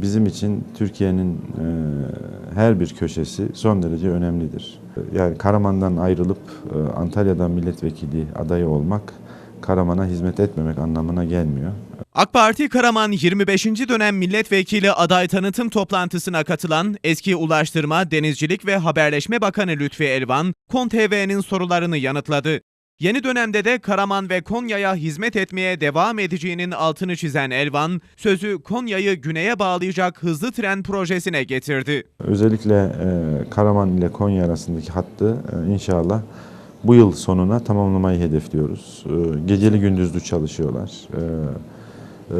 Bizim için Türkiye'nin e, her bir köşesi son derece önemlidir. Yani Karaman'dan ayrılıp e, Antalya'dan milletvekili adayı olmak Karaman'a hizmet etmemek anlamına gelmiyor. AK Parti Karaman 25. dönem milletvekili aday tanıtım toplantısına katılan eski Ulaştırma, Denizcilik ve Haberleşme Bakanı Lütfi Elvan, Kon TV'nin sorularını yanıtladı. Yeni dönemde de Karaman ve Konya'ya hizmet etmeye devam edeceğinin altını çizen Elvan, sözü Konya'yı güneye bağlayacak hızlı tren projesine getirdi. Özellikle e, Karaman ile Konya arasındaki hattı e, inşallah bu yıl sonuna tamamlamayı hedefliyoruz. E, Geceli gündüzlü çalışıyorlar. E, e,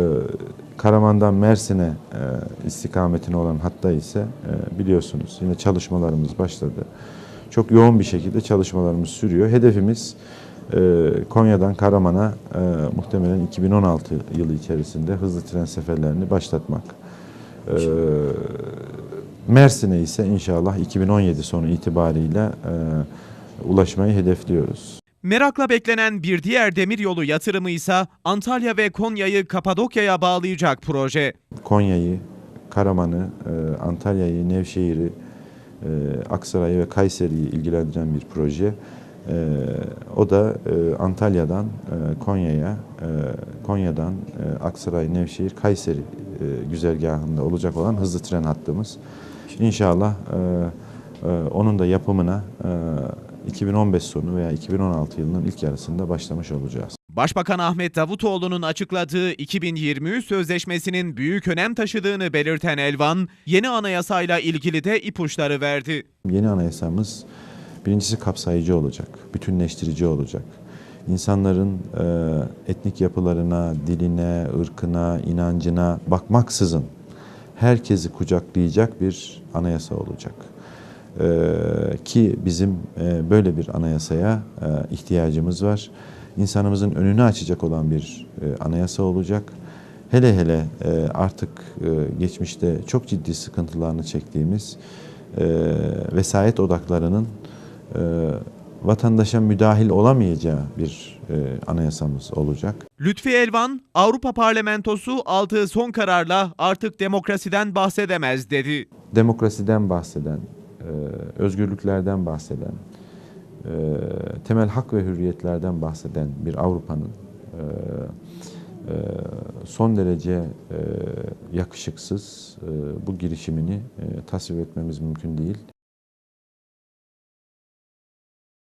Karaman'dan Mersin'e e, istikametine olan hatta ise e, biliyorsunuz yine çalışmalarımız başladı. Çok yoğun bir şekilde çalışmalarımız sürüyor. Hedefimiz e, Konya'dan Karaman'a e, muhtemelen 2016 yılı içerisinde hızlı tren seferlerini başlatmak. E, Mersin'e ise inşallah 2017 sonu itibariyle e, ulaşmayı hedefliyoruz. Merakla beklenen bir diğer demiryolu yatırımı ise Antalya ve Konya'yı Kapadokya'ya bağlayacak proje. Konya'yı, Karaman'ı, e, Antalya'yı, Nevşehir'i, e, Aksaray'ı ve Kayseri'yi ilgilendiren bir proje. E, o da e, Antalya'dan e, Konya'ya, e, Konya'dan e, Aksaray, Nevşehir, Kayseri e, güzergahında olacak olan hızlı tren hattımız. İnşallah e, e, onun da yapımına e, 2015 sonu veya 2016 yılının ilk yarısında başlamış olacağız. Başbakan Ahmet Davutoğlu'nun açıkladığı 2023 sözleşmesinin büyük önem taşıdığını belirten Elvan, yeni anayasayla ilgili de ipuçları verdi. Yeni anayasamız birincisi kapsayıcı olacak, bütünleştirici olacak. İnsanların e, etnik yapılarına, diline, ırkına, inancına bakmaksızın herkesi kucaklayacak bir anayasa olacak. E, ki bizim e, böyle bir anayasaya e, ihtiyacımız var. İnsanımızın önünü açacak olan bir e, anayasa olacak. Hele hele e, artık e, geçmişte çok ciddi sıkıntılarını çektiğimiz e, vesayet odaklarının vatandaşa müdahil olamayacağı bir e, anayasamız olacak. Lütfi Elvan, Avrupa Parlamentosu aldığı son kararla artık demokrasiden bahsedemez dedi. Demokrasiden bahseden, e, özgürlüklerden bahseden, e, temel hak ve hürriyetlerden bahseden bir Avrupa'nın e, e, son derece e, yakışıksız e, bu girişimini e, tasvip etmemiz mümkün değil.